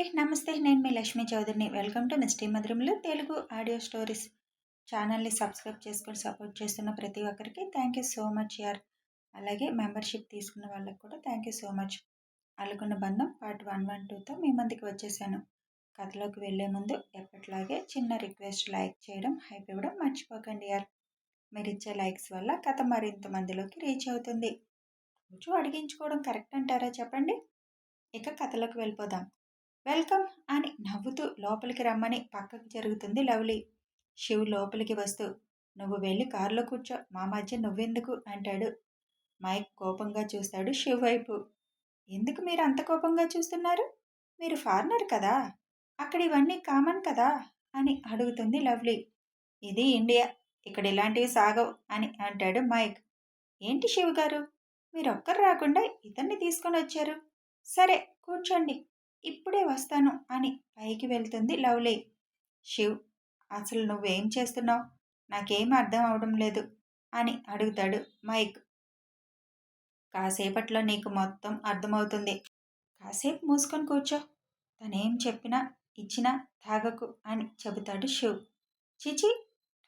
అండి. నమస్తే నేను మీ లక్ష్మీ చౌదరిని. వెల్కమ్ టు మిస్టీ మధురంలో తెలుగు ఆడియో స్టోరీస్ ఛానల్ని సబ్స్క్రైబ్ చేసుకొని సపోర్ట్ చేస్తున్న ప్రతి ఒక్కరికి థ్యాంక్ యూ సో మచ్ యార్. అలాగే మెంబర్షిప్ తీసుకున్న వాళ్ళకి కూడా థ్యాంక్ యూ సో మచ్. అలుకున్న బంధం పార్ట్ వన్ వన్ టూతో మీ మందికి వచ్చేసాను. కథలోకి వెళ్ళే ముందు ఎప్పటిలాగే చిన్న రిక్వెస్ట్ లైక్ చేయడం హైప్ ఇవ్వడం మర్చిపోకండి యార్. మీరు ఇచ్చే లైక్స్ వల్ల కథ మరింత మందిలోకి రీచ్ అవుతుంది. రోజు అడిగించుకోవడం కరెక్ట్ అంటారా చెప్పండి? ఇక కథలోకి వెళ్ళిపోదాం. వెల్కమ్ అని నవ్వుతూ లోపలికి రమ్మని పక్కకు జరుగుతుంది లవ్లీ. శివ్ లోపలికి వస్తూ నువ్వు వెళ్ళి కారులో కూర్చో మా మధ్య నువ్వెందుకు? అంటాడు. మైక్ కోపంగా చూస్తాడు శివ్ వైపు. ఎందుకు మీరు అంత కోపంగా చూస్తున్నారు? మీరు ఫారినర్ కదా అక్కడ ఇవన్నీ కామన్ కదా? అని అడుగుతుంది లవ్లీ. ఇది ఇండియా ఇక్కడ ఇలాంటివి సాగవు అని అంటాడు మైక్. ఏంటి శివ్ గారు మీరు ఒక్కరు రాకుండా ఇతన్ని తీసుకొని వచ్చారు? సరే కూర్చోండి ఇప్పుడే వస్తాను అని పైకి వెళ్తుంది లవ్లీ. శివ్ అసలు నువ్వేం చేస్తున్నావు? నాకేం అర్థం అవడం లేదు అని అడుగుతాడు మైక్. కాసేపట్లో నీకు మొత్తం అర్థమవుతుంది. కాసేపు మూసుకొని కూర్చో. తనేం చెప్పినా ఇచ్చినా తాగకు అని చెబుతాడు శివ్. చిచి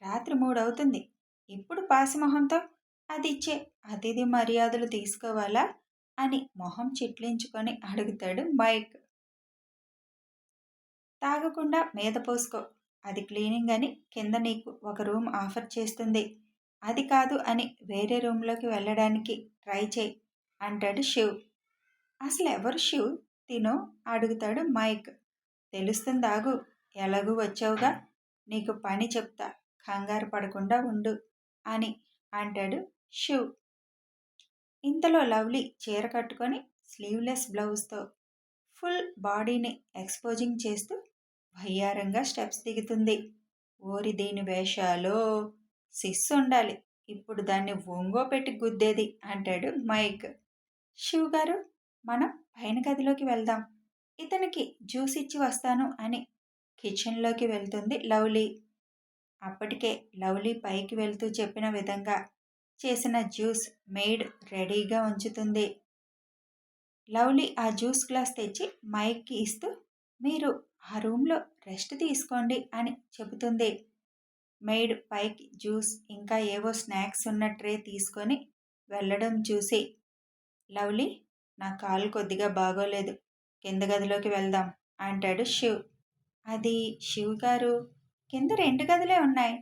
రాత్రి మూడవుతుంది. ఇప్పుడు పాసిమొహంతో అది ఇచ్చే అతిథి మర్యాదలు తీసుకోవాలా అని మొహం చిట్లించుకొని అడుగుతాడు మైక్. తాగకుండా మీద పోసుకో. అది క్లీనింగ్ అని కింద నీకు ఒక రూమ్ ఆఫర్ చేస్తుంది. అది కాదు అని వేరే రూమ్లోకి వెళ్ళడానికి ట్రై చేయి అంటాడు శివ్. అసలు ఎవరు శివ్? తినో అడుగుతాడు మైక్. తెలుస్తుందాగు ఎలాగూ వచ్చావుగా? నీకు పని చెప్తా. కంగారు పడకుండా ఉండు అని అంటాడు శివ్. ఇంతలో లవ్లీ చీర కట్టుకొని స్లీవ్లెస్ బ్లౌజ్తో ఫుల్ బాడీని ఎక్స్పోజింగ్ చేస్తూ భయ్యారంగా స్టెప్స్ దిగుతుంది. ఓరి దీని వేషాలో? సిస్ ఉండాలి ఇప్పుడు దాన్ని ఒంగో పెట్టి గుద్దేది అంటాడు మైక్. శివ్ గారు మనం పైన గదిలోకి వెళ్దాం. ఇతనికి జ్యూస్ ఇచ్చి వస్తాను అని కిచెన్లోకి వెళ్తుంది లవ్లీ. అప్పటికే లవ్లీ పైకి వెళ్తూ చెప్పిన విధంగా చేసిన జ్యూస్ మెయిడ్ రెడీగా ఉంచుతుంది. లవ్లీ ఆ జ్యూస్ గ్లాస్ తెచ్చి మైక్కి ఇస్తూ మీరు ఆ రూమ్లో రెస్ట్ తీసుకోండి అని చెబుతుంది. మెయిడ్ పైకి జ్యూస్ ఇంకా ఏవో స్నాక్స్ ఉన్న ట్రే తీసుకొని వెళ్ళడం చూసి లవ్లీ నా కాలు కొద్దిగా బాగోలేదు కింద గదిలోకి వెళ్దాం అంటాడు శివ్ అది శివ్ గారు కింద రెండు గదులే ఉన్నాయి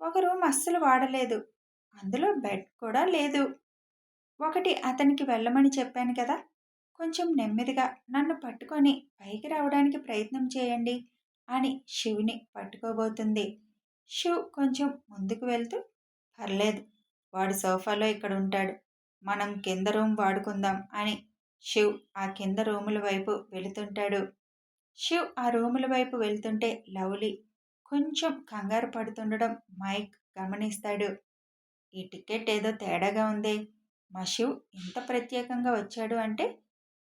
ఒక రూమ్ అస్సలు వాడలేదు అందులో బెడ్ కూడా లేదు. ఒకటి అతనికి వెళ్ళమని చెప్పాను కదా కొంచెం నెమ్మదిగా నన్ను పట్టుకొని పైకి రావడానికి ప్రయత్నం చేయండి అని శివుని పట్టుకోబోతుంది. శివ్ కొంచెం ముందుకు వెళ్తూ పర్లేదు వాడు సోఫాలో ఇక్కడ ఉంటాడు. మనం కింద రూమ్ వాడుకుందాం అని శివ్ ఆ కింద రూముల వైపు వెళుతుంటాడు. శివ్ ఆ రూముల వైపు వెళ్తుంటే లవ్లీ కొంచెం కంగారు పడుతుండడం మైక్ గమనిస్తాడు. ఈ టికెట్ ఏదో తేడాగా ఉంది. మా శివ్ ఇంత ప్రత్యేకంగా వచ్చాడు అంటే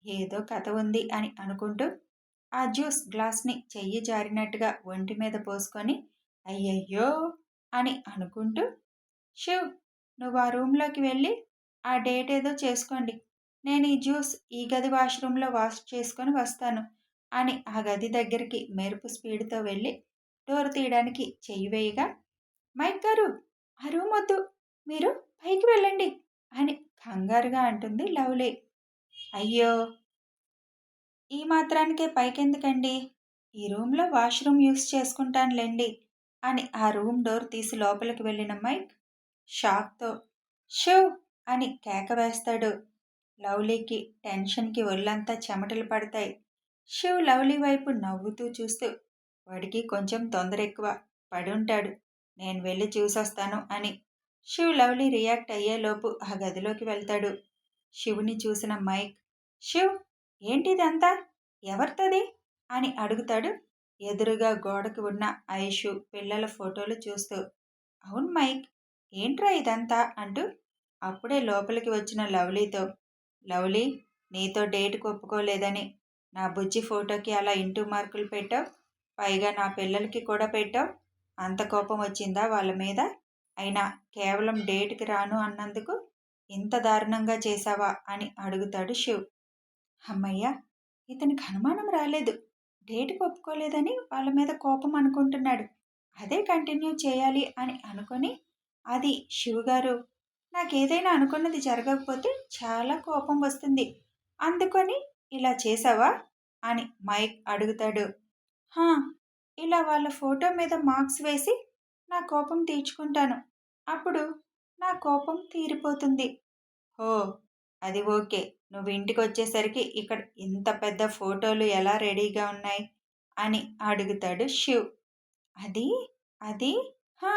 ఏదో కథ ఉంది అని అనుకుంటూ ఆ జ్యూస్ గ్లాస్ని చెయ్యి జారినట్టుగా ఒంటి మీద పోసుకొని అయ్యయ్యో! అని అనుకుంటూ శివ్ నువ్వు ఆ రూమ్లోకి వెళ్ళి ఆ డేట్ ఏదో చేసుకోండి. నేను ఈ జ్యూస్ ఈ గది వాష్రూమ్లో వాష్ చేసుకొని వస్తాను అని ఆ గది దగ్గరికి మెరుపు స్పీడ్తో వెళ్ళి డోర్ తీయడానికి చెయ్యి వేయగా మైక్ గారు ఆ రూమ్ వద్దు మీరు పైకి వెళ్ళండి అని కంగారుగా అంటుంది లవ్లీ. అయ్యో! ఈ మాత్రానికే పైకెందుకండి? ఈ రూమ్లో వాష్రూమ్ యూస్ చేసుకుంటానులేండి అని ఆ రూమ్ డోర్ తీసి లోపలికి వెళ్ళిన మైక్ షాక్తో షివ్ అని కేక వేస్తాడు. లవ్లీకి టెన్షన్కి ఒళ్ళంతా చెమటలు పడతాయి. శివ్ లవ్లీ వైపు నవ్వుతూ చూస్తూ వాడికి కొంచెం తొందర ఎక్కువ పడి ఉంటాడు నేను వెళ్ళి చూసొస్తాను అని శివ్ లవ్లీ రియాక్ట్ అయ్యేలోపు ఆ గదిలోకి వెళ్తాడు. శివుని చూసిన మైక్ శివ్ ఏంటిదంతా? ఎవరితోది? అని అడుగుతాడు ఎదురుగా గోడకు ఉన్న ఐషు పిల్లల ఫోటోలు చూస్తూ. అవును మైక్ ఏంట్రా ఇదంతా? అంటూ అప్పుడే లోపలికి వచ్చిన లవ్లీతో. లవ్లీ నీతో డేట్ ఒప్పుకోలేదని నా బుజ్జి ఫోటోకి అలా ఇంటూ మార్కులు పెట్టావు? పైగా నా పిల్లలకి కూడా పెట్టావు? అంత కోపం వచ్చిందా వాళ్ళ మీద? అయినా కేవలం డేట్కి రాను అన్నందుకు ఇంత దారుణంగా చేశావా? అని అడుగుతాడు శివ్ హమ్మయ్య ఇతనికి అనుమానం రాలేదు. డేట్కి ఒప్పుకోలేదని వాళ్ళ మీద కోపం అనుకుంటున్నాడు. అదే కంటిన్యూ చేయాలి అని అనుకొని అది శివగారు నాకు ఏదైనా అనుకున్నది జరగకపోతే చాలా కోపం వస్తుంది. అందుకొని ఇలా చేసావా? అని మైక్ అడుగుతాడు. హా ఇలా వాళ్ళ ఫోటో మీద మార్క్స్ వేసి నా కోపం తీర్చుకుంటాను. అప్పుడు నా కోపం తీరిపోతుంది. ఓ అది ఓకే. నువ్వు ఇంటికి వచ్చేసరికి ఇక్కడ ఇంత పెద్ద ఫోటోలు ఎలా రెడీగా ఉన్నాయి? అని అడుగుతాడు శివ్. అది? అది? హా!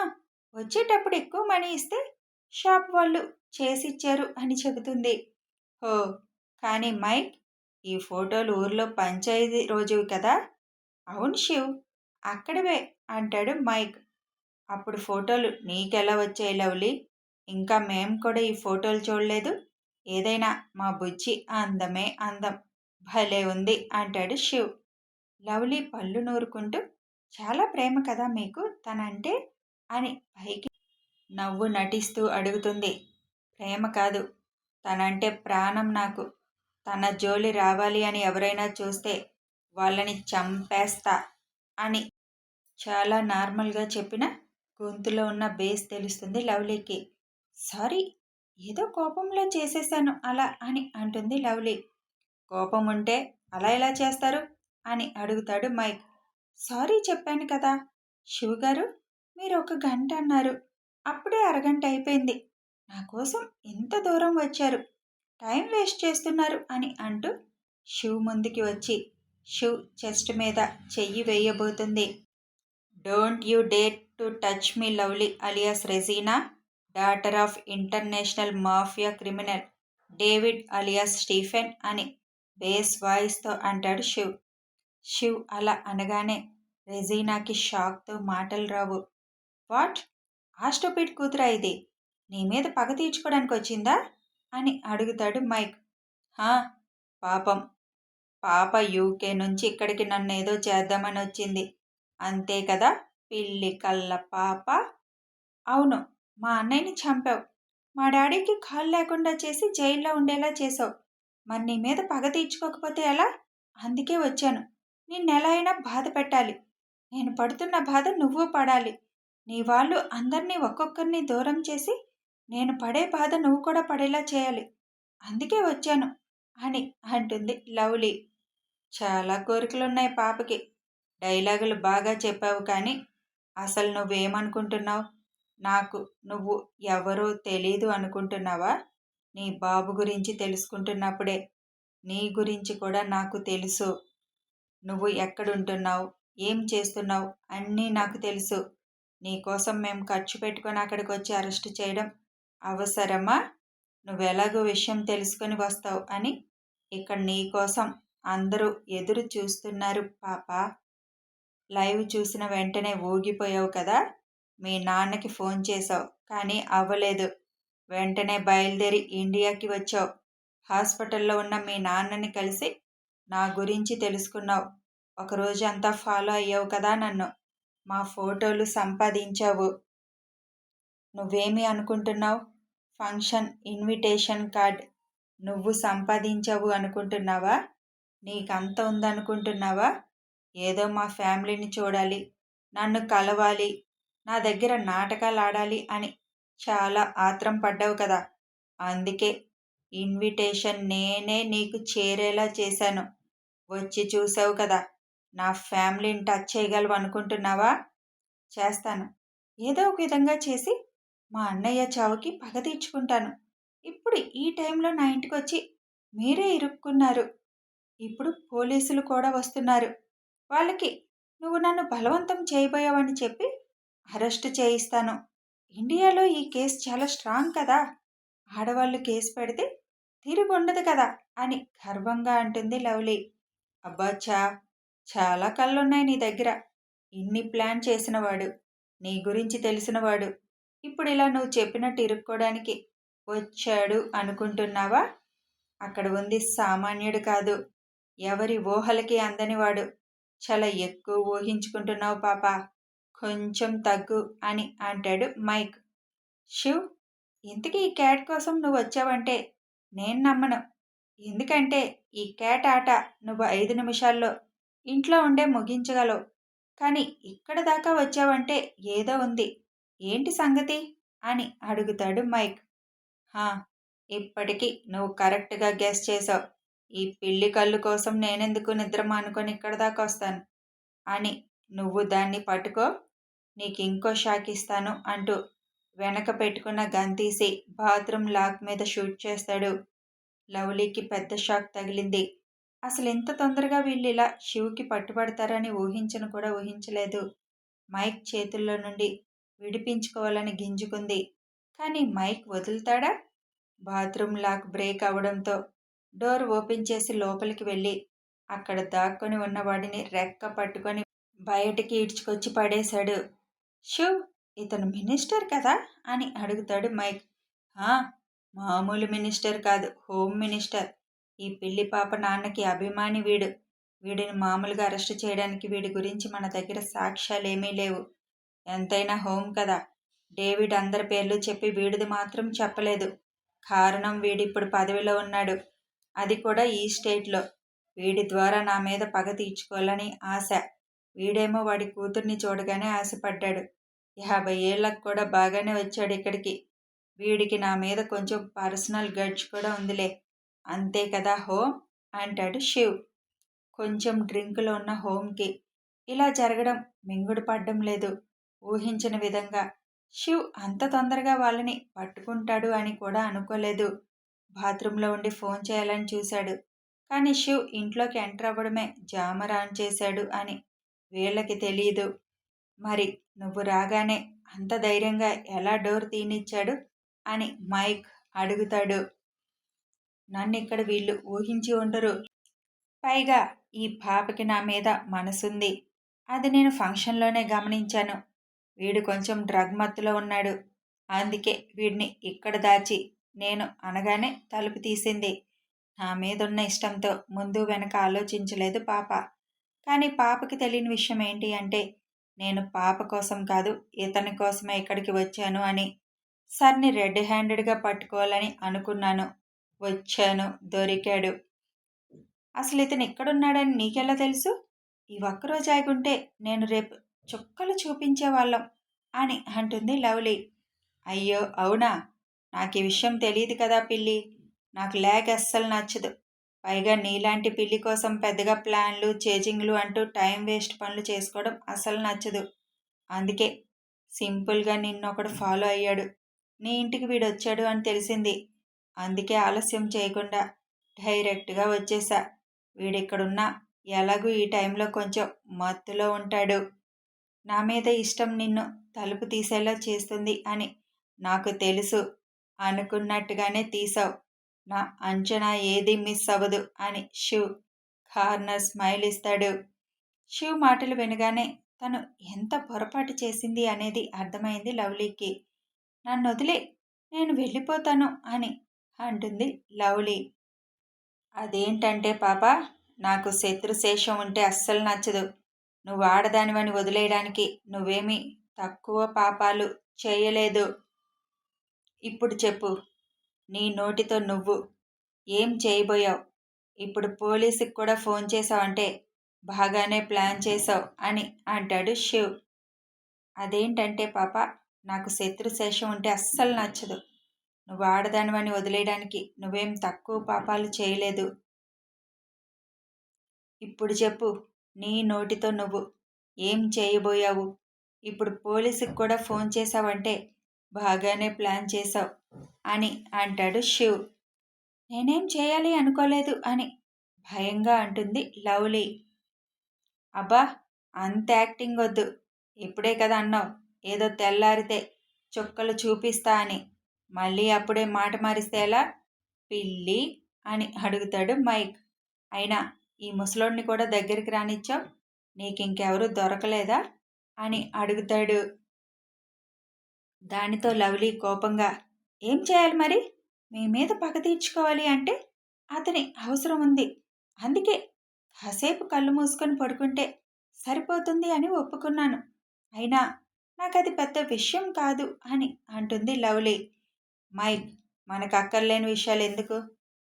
వచ్చేటప్పుడు ఎక్కువ మనీ ఇస్తే షాప్ వాళ్ళు చేసిచ్చారు అని చెబుతుంది. ఓ కానీ మైక్ ఈ ఫోటోలు ఊర్లో పంచాయతీ రోజు కదా? అవును శివ్. అక్కడవే అంటాడు మైక్. అప్పుడు ఫోటోలు నీకెలా వచ్చాయి లవ్లీ? ఇంకా మేము కూడా ఈ ఫోటోలు చూడలేదు. ఏదైనా మా బుజ్జి అందమే అందం. భలే ఉంది అంటాడు శివ్. లవ్లీ పళ్ళు నూరుకుంటూ చాలా ప్రేమ కదా మీకు తనంటే అని పైకి నవ్వు నటిస్తూ అడుగుతుంది. ప్రేమ కాదు తనంటే ప్రాణం నాకు. తన జోలి రావాలి అని ఎవరైనా చూస్తే వాళ్ళని చంపేస్తా అని చాలా నార్మల్గా చెప్పిన గొంతులో ఉన్న బేస్ తెలుస్తుంది లవ్లీకి. సారీ ఏదో కోపంలో చేసేసాను అలా అని అంటుంది లవ్లీ. కోపం ఉంటే అలా ఎలా చేస్తారు? అని అడుగుతాడు మైక్. సారీ చెప్పాను కదా. శివ్ గారు మీరు ఒక గంట అన్నారు. అప్పుడే అరగంట అయిపోయింది. నా కోసం ఎంత దూరం వచ్చారు. టైం వేస్ట్ చేస్తున్నారు అని అంటూ శివ్ ముందుకి వచ్చి శివ్ చెస్ట్ మీద చెయ్యి వేయబోతుంది. Don't you dare to touch my lovely alias Regina? Daughter of international mafia criminal David alias Stephen అని బేస్ వాయిస్తో అంటాడు శివ్. శివ్ అలా అనగానే రెజీనాకి షాక్తో మాటలు రావు. వాట్? ఆస్టోపిడ్ కూతురా ఇది? నీ మీద పగ తీర్చుకోవడానికి వచ్చిందా? అని అడుగుతాడు మైక్. హా పాపం. పాప యూకే నుంచి ఇక్కడికి నన్ను ఏదో చేద్దామని వచ్చింది. అంతే కదా పిల్లి కళ్ళ పాప? అవును. మా అన్నయ్యని చంపావు. మా డాడీకి కాలు లేకుండా చేసి జైల్లో ఉండేలా చేసావు. మరి నీ మీద పగ తీర్చుకోకపోతే ఎలా? అందుకే వచ్చాను. నిన్న ఎలా అయినా బాధ పెట్టాలి. నేను పడుతున్న బాధ నువ్వు పడాలి. నీ వాళ్ళు అందరినీ ఒక్కొక్కరిని దూరం చేసి నేను పడే బాధ నువ్వు కూడా పడేలా చేయాలి. అందుకే వచ్చాను అని అంటుంది లవ్లీ. చాలా కోరికలున్నాయి పాపకి. డైలాగులు బాగా చెప్పావు కానీ అసలు నువ్వేమనుకుంటున్నావు? నాకు నువ్వు ఎవరో తెలీదు అనుకుంటున్నావా? నీ బాబు గురించి తెలుసుకుంటున్నప్పుడే నీ గురించి కూడా నాకు తెలుసు. నువ్వు ఎక్కడుంటున్నావు? ఏం చేస్తున్నావు? అన్నీ నాకు తెలుసు. నీకోసం మేము ఖర్చు పెట్టుకొని అక్కడికి వచ్చి అరెస్ట్ చేయడం అవసరమా? నువ్వెలాగో విషయం తెలుసుకొని వస్తావు అని ఇక్కడ నీకోసం అందరూ ఎదురు చూస్తున్నారు పాప. లైవ్ చూసిన వెంటనే ఊగిపోయావు కదా? మీ నాన్నకి ఫోన్ చేసావు కానీ అవ్వలేదు. వెంటనే బయలుదేరి ఇండియాకి వచ్చావు. హాస్పిటల్లో ఉన్న మీ నాన్నని కలిసి నా గురించి తెలుసుకున్నావు. ఒకరోజు అంతా ఫాలో అయ్యావు కదా నన్ను. మా ఫోటోలు సంపాదించావు. నువ్వేమి అనుకుంటున్నావు? ఫంక్షన్ ఇన్విటేషన్ కార్డ్ నువ్వు సంపాదించావు అనుకుంటున్నావా? నీకంత ఉందనుకుంటున్నావా? ఏదో మా ఫ్యామిలీని చూడాలి నన్ను కలవాలి నా దగ్గర నాటకాలు ఆడాలి అని చాలా ఆత్రం పడ్డావు కదా. అందుకే ఇన్విటేషన్ నేనే నీకు చేరేలా చేశాను. వచ్చి చూసావు కదా. నా ఫ్యామిలీని టచ్ చేయగలవు అనుకుంటున్నావా? చేస్తాను. ఏదో ఒక విధంగా చేసి మా అన్నయ్య చావుకి పగ తీర్చుకుంటాను. ఇప్పుడు ఈ టైంలో నా ఇంటికి వచ్చి మీరే ఇరుక్కున్నారు. ఇప్పుడు పోలీసులు కూడా వస్తున్నారు. వాళ్ళకి నువ్వు నన్ను బలవంతం చేయబోయావని చెప్పి అరెస్ట్ చేయిస్తాను. ఇండియాలో ఈ కేసు చాలా స్ట్రాంగ్ కదా. ఆడవాళ్ళు కేసు పెడితే తిరిగి ఉండదు కదా అని గర్వంగా అంటుంది లవ్లీ. అబ్బా చా చాలా కళ్ళున్నాయి నీ దగ్గర. ఇన్ని ప్లాన్ చేసినవాడు నీ గురించి తెలిసినవాడు. ఇప్పుడు ఇలా నువ్వు చెప్పినట్టు ఇరుక్కోవడానికి వచ్చాడు అనుకుంటున్నావా? అక్కడ ఉంది సామాన్యుడు కాదు. ఎవరి ఊహలకి అందనివాడు చాలా ఎక్కువ ఊహించుకుంటున్నావు పాప. కొంచెం తగ్గు అని అంటాడు మైక్. శివ్ ఇంతకీ ఈ క్యాట్ కోసం నువ్వు వచ్చావంటే నేను నమ్మను. ఎందుకంటే ఈ క్యాట్ ఆట నువ్వు ఐదు నిమిషాల్లో ఇంట్లో ఉండే ముగించగలవు. కానీ ఇక్కడ దాకా వచ్చావంటే ఏదో ఉంది. ఏంటి సంగతి? అని అడుగుతాడు మైక్. హా ఇప్పటికీ నువ్వు కరెక్ట్గా గెస్ చేసావు ఈ పిల్లి కళ్ళు కోసం నేనెందుకు నిద్ర మానుకొని ఇక్కడ దాకా వస్తాను? అని నువ్వు దాన్ని పట్టుకో. నీకు ఇంకో షాక్ ఇస్తాను అంటూ వెనక పెట్టుకున్న గన్ తీసి బాత్రూమ్ లాక్ మీద షూట్ చేస్తాడు. లవ్లీకి పెద్ద షాక్ తగిలింది. అసలు ఎంత తొందరగా వీళ్ళు ఇలా శివుకి పట్టుబడతారని ఊహించను కూడా ఊహించలేదు. మైక్ చేతుల్లో నుండి విడిపించుకోవాలని గింజుకుంది. కానీ మైక్ వదులుతాడా? బాత్రూమ్ లాక్ బ్రేక్ అవడంతో డోర్ ఓపెన్ చేసి లోపలికి వెళ్ళి అక్కడ దాక్కొని ఉన్నవాడిని రెక్క పట్టుకొని బయటికి ఈడ్చుకొచ్చి పడేశాడు. షివ్ ఇతను మినిస్టర్ కదా? అని అడుగుతాడు మైక్. మామూలు మినిస్టర్ కాదు హోమ్ మినిస్టర్. ఈ పిల్లి పాప నాన్నకి అభిమాని వీడు. వీడిని మామూలుగా అరెస్ట్ చేయడానికి వీడి గురించి మన దగ్గర సాక్ష్యాలు ఏమీ లేవు. ఎంతైనా హోమ్ కదా. డేవిడ్ అందరి పేర్లు చెప్పి వీడిది మాత్రం చెప్పలేదు. కారణం వీడిప్పుడు పదవిలో ఉన్నాడు. అది కూడా ఈ స్టేట్లో. వీడి ద్వారా నా మీద పగ తీర్చుకోవాలని ఆశ. వీడేమో వాడి కూతుర్ని చూడగానే ఆశపడ్డాడు. యాభై ఏళ్ళకు కూడా బాగానే వచ్చాడు ఇక్కడికి. వీడికి నా మీద కొంచెం పర్సనల్ గడ్జ్ కూడా ఉందిలే. అంతే కదా హోమ్ అంటాడు శివ్. కొంచెం డ్రింకులో ఉన్న హోమ్కి. ఇలా జరగడం మింగుడు పడ్డం లేదు. ఊహించిన విధంగా. శివ్ అంత తొందరగా వాళ్ళని పట్టుకుంటాడు అని కూడా అనుకోలేదు. బాత్రూంలో ఉండి ఫోన్ చేయాలని చూశాడు. కానీ శివ్ ఇంట్లోకి ఎంటర్ అవ్వడమే జామర్ ఆన్ చేశాడు అని వీళ్ళకి తెలియదు మరి నువ్వు రాగానే అంత ధైర్యంగా ఎలా డోర్ తీనిచ్చాడు? అని మైక్ అడుగుతాడు. నన్ను ఇక్కడ వీళ్ళు ఊహించి ఉండరు. పైగా ఈ పాపకి నా మీద మనసుంది. అది నేను ఫంక్షన్లోనే గమనించాను. వీడు కొంచెం డ్రగ్ మత్తులో ఉన్నాడు. అందుకే వీడిని ఇక్కడ దాచి నేను అనగానే తలుపు తీసింది. నా మీదున్న ఇష్టంతో ముందు వెనక ఆలోచించలేదు పాప. కానీ పాపకి తెలియని విషయం ఏంటి అంటే నేను పాప కోసం కాదు ఇతని కోసమే ఇక్కడికి వచ్చాను అని సర్ని రెడ్ హ్యాండెడ్గా పట్టుకోవాలని అనుకున్నాను. వచ్చాను దొరికాడు. అసలు ఇతను ఎక్కడున్నాడని నీకెలా తెలుసు? ఈ ఒక్కరోజు ఆగుంటే నేను రేపు చుక్కలు చూపించేవాళ్ళం అని అంటుంది లవ్లీ. అయ్యో అవునా? నాకు ఈ విషయం తెలియదు కదా పిల్లి. నాకు లేక అస్సలు నచ్చదు. పైగా నీలాంటి పిల్లి కోసం పెద్దగా ప్లాన్లు చేజింగ్లు అంటూ టైం వేస్ట్ పనులు చేసుకోవడం అసలు నచ్చదు. అందుకే సింపుల్గా నిన్నొకడు ఫాలో అయ్యాడు. నీ ఇంటికి వీడు వచ్చాడు అని తెలిసింది. అందుకే ఆలస్యం చేయకుండా డైరెక్ట్గా వచ్చేసా. వీడిక్కడున్నా ఎలాగూ ఈ టైంలో కొంచెం మత్తులో ఉంటాడు. నా మీద ఇష్టం నిన్ను తలుపు తీసేలా చేస్తుంది అని నాకు తెలుసు. అనుకున్నట్టుగానే తీసావు. నా అంచనా ఏది మిస్ అవ్వదు అని శివ్ కార్నర్ స్మైల్ ఇస్తాడు. శివ్ మాటలు వినగానే తను ఎంత పొరపాటు చేసింది అనేది అర్థమైంది లవ్లీకి. నన్ను వదిలే నేను వెళ్ళిపోతాను అని అంటుంది లవ్లీ. అదేంటంటే పాప నాకు శత్రుశేషం ఉంటే అస్సలు నచ్చదు. నువ్వు ఆడదానివని వదిలేయడానికి నువ్వేమీ తక్కువ పాపాలు చేయలేదు. ఇప్పుడు చెప్పు నీ నోటితో నువ్వు ఏం చేయబోయావు? ఇప్పుడు పోలీసుకి కూడా ఫోన్ చేసావంటే బాగానే ప్లాన్ చేసావు అని అంటాడు శివ్. అదేంటంటే పాప నాకు శత్రుశేషం ఉంటే అస్సలు నచ్చదు. నువ్వు ఆడదానివని వదిలేయడానికి నువ్వేం తక్కువ పాపాలు చేయలేదు. ఇప్పుడు చెప్పు నీ నోటితో నువ్వు ఏం చేయబోయావు? ఇప్పుడు పోలీసుకి కూడా ఫోన్ చేసావంటే బాగానే ప్లాన్ చేసావు అని అంటాడు శివ్. నేనేం చేయాలి అనుకోలేదు అని భయంగా అంటుంది లవ్లీ. అబ్బా అంత యాక్టింగ్ వద్దు. ఇప్పుడే కదా అన్నావు. ఏదో తెల్లారితే చుక్కలు చూపిస్తా అని. మళ్ళీ అప్పుడే మాట మారిస్తే ఎలా? పిల్లి అని అడుగుతాడు మైక్. అయినా ఈ ముసలోడిని కూడా దగ్గరికి రానిచ్చావు? నీకు దొరకలేదా? అని అడుగుతాడు దానితో లవ్లీ కోపంగా ఏం చేయాలి మరి? మీ మీద పగ తీర్చుకోవాలి అంటే అతని అవసరం ఉంది. అందుకే కాసేపు కళ్ళు మూసుకొని పడుకుంటే సరిపోతుంది అని ఒప్పుకున్నాను. అయినా నాకు అది పెద్ద విషయం కాదు అని అంటుంది లవ్లీ. మైక్ మనకు అక్కర్లేని విషయాలు ఎందుకు?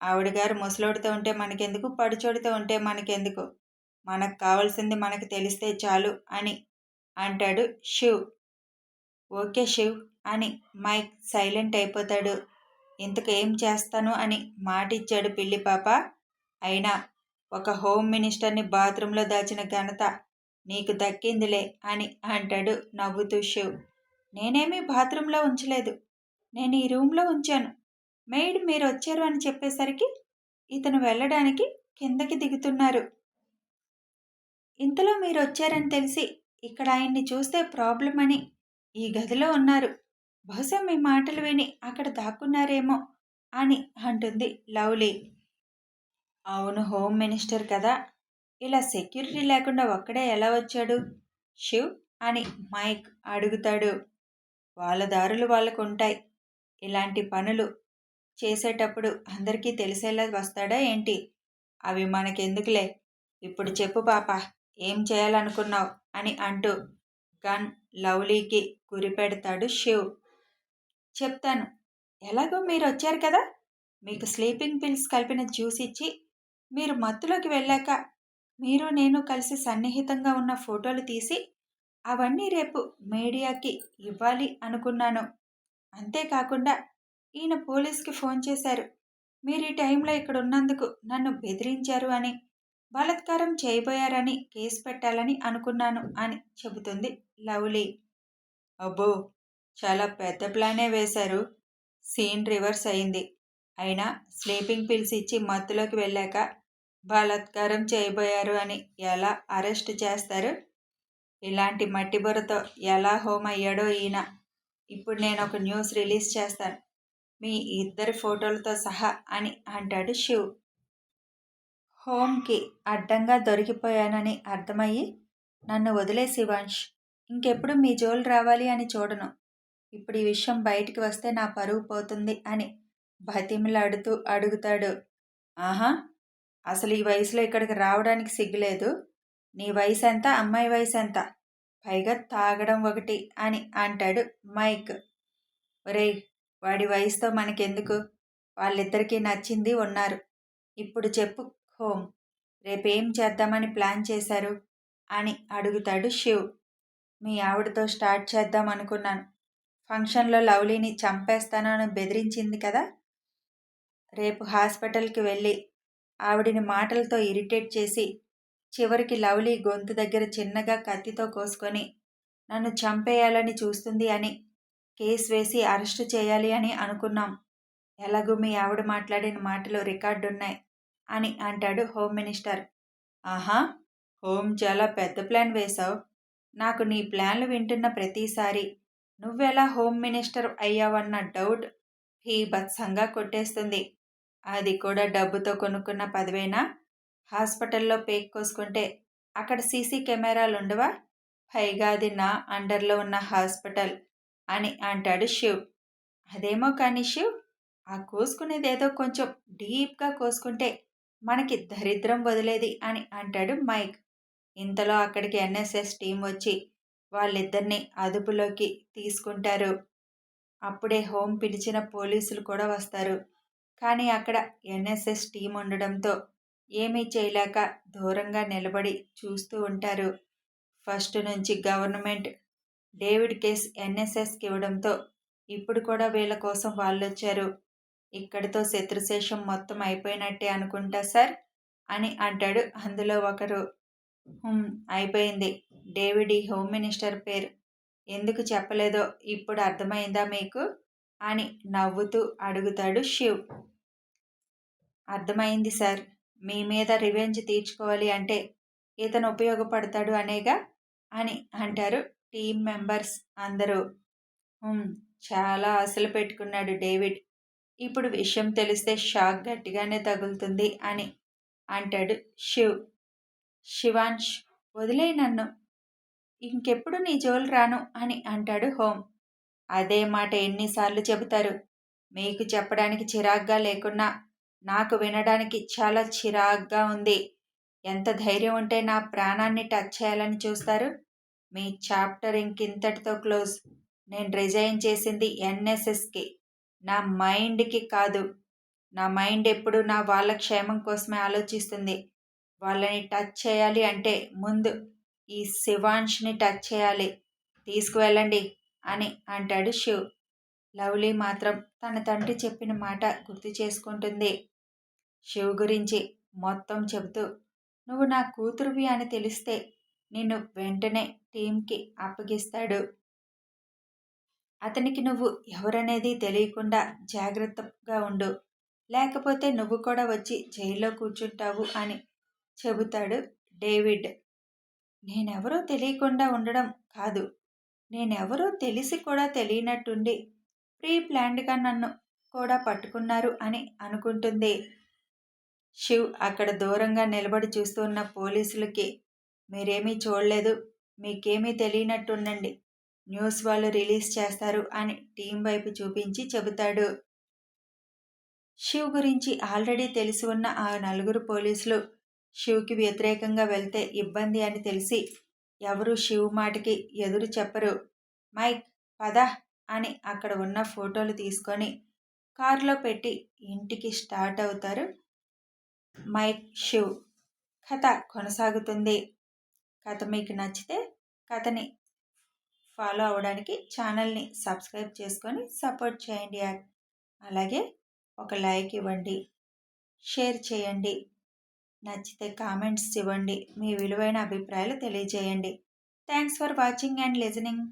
ఆవిడగారు ముసలోడితో ఉంటే మనకెందుకు? పడిచోడితో ఉంటే మనకెందుకు? మనకు కావాల్సింది మనకు తెలిస్తే చాలు అని అంటాడు శివ్. ఓకే శివ్ అని మైక్ సైలెంట్ అయిపోతాడు. ఇంతకు ఏం చేస్తాను అని మాటిచ్చాడు పిల్లి పాప. అయినా ఒక హోమ్ మినిస్టర్ని బాత్రూంలో దాచిన ఘనత నీకు దక్కిందిలే అని అంటాడు నవ్వుతూ శివ్. నేనేమీ బాత్రూంలో ఉంచలేదు. నేను ఈ రూమ్లో ఉంచాను. మెయిడ్ మీరు వచ్చారు అని చెప్పేసరికి ఇతను వెళ్ళడానికి కిందకి దిగుతున్నారు. ఇంతలో మీరు వచ్చారని తెలిసి ఇక్కడ ఆయన్ని చూస్తే ప్రాబ్లం అని ఈ గదిలో ఉన్నారు. బహుశా మీ మాటలు విని అక్కడ దాక్కున్నారేమో అని అంటుంది లవ్లీ. అవును హోమ్ మినిస్టర్ కదా. ఇలా సెక్యూరిటీ లేకుండా ఒక్కడే ఎలా వచ్చాడు? శివ్ అని మైక్ అడుగుతాడు. వాళ్ళ దారులు వాళ్ళకు ఉంటాయి ఇలాంటి పనులు చేసేటప్పుడు అందరికీ తెలిసేలా వస్తాడా ఏంటి? అవి మనకెందుకులే? ఇప్పుడు చెప్పు పాప ఏం చేయాలనుకున్నావు? అని అంటూ గన్ లవ్లీకి గురిపెడతాడు శివ్. చెప్తాను ఎలాగో మీరు వచ్చారు కదా? మీకు స్లీపింగ్ పిల్స్ కలిపిన జ్యూస్ ఇచ్చి మీరు మత్తులోకి వెళ్ళాక మీరు నేను కలిసి సన్నిహితంగా ఉన్న ఫోటోలు తీసి అవన్నీ రేపు మీడియాకి ఇవ్వాలి అనుకున్నాను. అంతేకాకుండా ఈయన పోలీస్కి ఫోన్ చేశారు. మీరు ఈ టైంలో ఇక్కడ ఉన్నందుకు నన్ను బెదిరించారు అని బలాత్కారం చేయబోయారని కేసు పెట్టాలని అనుకున్నాను అని చెబుతుంది లవ్లీ. అబ్బో! చాలా పెద్ద ప్లానే వేశారు. సీన్ రివర్స్ అయింది. అయినా స్లీపింగ్ పిల్స్ ఇచ్చి మత్తులోకి వెళ్ళాక బలాత్కారం చేయబోయారు అని ఎలా అరెస్ట్ చేస్తారు? ఇలాంటి మట్టి బుర్రతో ఎలా హోమ్ అయ్యాడో ఈయన. ఇప్పుడు నేను ఒక న్యూస్ రిలీజ్ చేస్తాను. మీ ఇద్దరి ఫోటోలతో సహా అని అంటాడు శివ్. హోమ్కి అడ్డంగా దొరికిపోయానని అర్థమయ్యి నన్ను వదిలే శివాంష్ ఇంకెప్పుడు మీ జోలు రావాలి అని చూడను. ఇప్పుడు ఈ విషయం బయటికి వస్తే నా పరువు పోతుంది అని బతిమిలాడుతూ అడుగుతాడు. ఆహా! అసలు ఈ వయసులో ఇక్కడికి రావడానికి సిగ్గులేదు. నీ వయసు ఎంత అమ్మాయి వయసు ఎంత పైగా తాగడం ఒకటి అని అంటాడు మైక్. ఒరేయ్ వాడి వయసుతో మనకెందుకు? వాళ్ళిద్దరికీ నచ్చింది ఉన్నారు. ఇప్పుడు చెప్పు హోమ్ రేపేం చేద్దామని ప్లాన్ చేశారు? అని అడుగుతాడు శివ్. మీ ఆవిడతో స్టార్ట్ చేద్దాం అనుకున్నాను. ఫంక్షన్లో లవ్లీని చంపేస్తానని బెదిరించింది కదా! రేపు హాస్పిటల్కి వెళ్ళి ఆవిడిని మాటలతో ఇరిటేట్ చేసి చివరికి లవ్లీ గొంతు దగ్గర చిన్నగా కత్తితో కోసుకొని నన్ను చంపేయాలని చూస్తుంది అని కేసు వేసి అరెస్టు చేయాలి అని అనుకున్నాం. ఎలాగూ మీ ఆవిడ మాట్లాడిన మాటలు రికార్డున్నాయి. అని అంటాడు హోమ్ మినిస్టర్. ఆహా! హోమ్ చాలా పెద్ద ప్లాన్ వేశావు. నాకు నీ ప్లాన్లు వింటున్న ప్రతిసారి నువ్వెలా హోమ్ మినిస్టర్ అయ్యావన్న డౌట్ బత్సంగా కొట్టేస్తుంది. అది కూడా డబ్బుతో కొనుక్కున్న పదివేనా? హాస్పిటల్లో పేక్ కోసుకుంటే అక్కడ సీసీ కెమెరాలు ఉండవా పైగా అది నా అండర్లో ఉన్న హాస్పిటల్ అని అంటాడు శివ్. అదేమో కానీ శివ్ ఆ కోసుకునేది ఏదో కొంచెం డీప్గా కోసుకుంటే మనకి దరిద్రం వదిలేది అని అంటాడు మైక్. ఇంతలో అక్కడికి ఎన్ఎస్ఎస్ టీం వచ్చి వాళ్ళిద్దరిని అదుపులోకి తీసుకుంటారు. అప్పుడే హోమ్ పిలిచిన పోలీసులు కూడా వస్తారు. కానీ అక్కడ ఎన్ఎస్ఎస్ టీం ఉండడంతో ఏమీ చేయలేక దూరంగా నిలబడి చూస్తూ ఉంటారు. ఫస్ట్ నుంచి గవర్నమెంట్ డేవిడ్ కేస్ ఎన్ఎస్ఎస్కి ఇవ్వడంతో ఇప్పుడు కూడా వీళ్ళ కోసం వాళ్ళు వచ్చారు ఇక్కడితో శత్రుశేషం మొత్తం అయిపోయినట్టే అనుకుంటా సార్? అని అంటాడు. అందులో ఒకరు అయిపోయింది. డేవిడ్ ఈ హోమ్ మినిస్టర్ పేరు. ఎందుకు చెప్పలేదో ఇప్పుడు అర్థమైందా మీకు? అని నవ్వుతూ అడుగుతాడు శివ్. అర్థమైంది సార్. మీ మీద రివెంజ్ తీర్చుకోవాలి అంటే ఇతను ఉపయోగపడతాడు అనేగా? అని అంటారు టీం మెంబర్స్ అందరూ. చాలా ఆశలు పెట్టుకున్నాడు డేవిడ్. ఇప్పుడు విషయం తెలిస్తే షాక్ గట్టిగానే తగులుతుంది అని అంటాడు శివ్. శివాంష్ వదిలే నన్ను. ఇంకెప్పుడు నీ జోలు రాను అని అంటాడు హోమ్ అదే మాట ఎన్నిసార్లు చెబుతారు. మీకు చెప్పడానికి చిరాగ్గా లేకున్నా నాకు వినడానికి చాలా చిరాగ్గా ఉంది. ఎంత ధైర్యం ఉంటే నా ప్రాణాన్ని టచ్ చేయాలని చూస్తారు? మీ చాప్టర్ ఇంకింతటితో క్లోజ్. నేను రిజైన్ చేసింది ఎన్ఎస్ఎస్కి. నా మైండ్కి కాదు. నా మైండ్ ఎప్పుడు నా వాళ్ళ క్షేమం కోసమే ఆలోచిస్తుంది. వాళ్ళని టచ్ చేయాలి అంటే ముందు ఈ శివాంష్ని టచ్ చేయాలి. తీసుకువెళ్ళండి అని అంటాడు శివ్. లవ్లీ మాత్రం తన తండ్రి చెప్పిన మాట గుర్తు చేసుకుంటుంది. శివ్ గురించి మొత్తం చెబుతూ నువ్వు నా కూతురువి అని తెలిస్తే నిన్ను వెంటనే టీంకి అప్పగిస్తాడు. అతనికి నువ్వు ఎవరనేది తెలియకుండా జాగ్రత్తగా ఉండు. లేకపోతే నువ్వు కూడా వచ్చి జైల్లో కూర్చుంటావు అని చెబుతాడు డేవిడ్. నేనెవరో తెలియకుండా ఉండడం కాదు. నేనెవరో తెలిసి కూడా తెలియనట్టుండి ప్రీ ప్లాన్డ్గా నన్ను కూడా పట్టుకున్నారు అని అనుకుంటుంది. శివ్ అక్కడ దూరంగా నిలబడి చూస్తున్న పోలీసులకి మీరేమీ చూడలేదు. మీకేమీ తెలియనట్టుండండి. న్యూస్ వాళ్ళు రిలీజ్ చేస్తారు అని టీం వైపు చూపించి చెబుతాడు. శివ్ గురించి ఆల్రెడీ తెలిసి ఉన్న ఆ నలుగురు పోలీసులు శివ్కి వ్యతిరేకంగా వెళ్తే ఇబ్బంది అని తెలిసి ఎవరు శివ్ మాటకి ఎదురు చెప్పరు. మైక్ పద అని అక్కడ ఉన్న ఫోటోలు తీసుకొని కారులో పెట్టి ఇంటికి స్టార్ట్ అవుతారు మైక్ శివ్. కథ కొనసాగుతుంది. కథ మీకు నచ్చితే కథని ఫాలో అవ్వడానికి ఛానల్ని సబ్స్క్రైబ్ చేసుకొని సపోర్ట్ చేయండి అలాగే ఒక లైక్ ఇవ్వండి షేర్ చేయండి నచ్చితే కామెంట్స్ ఇవ్వండి మీ విలువైన అభిప్రాయాలు తెలియజేయండి. Thanks for watching and listening.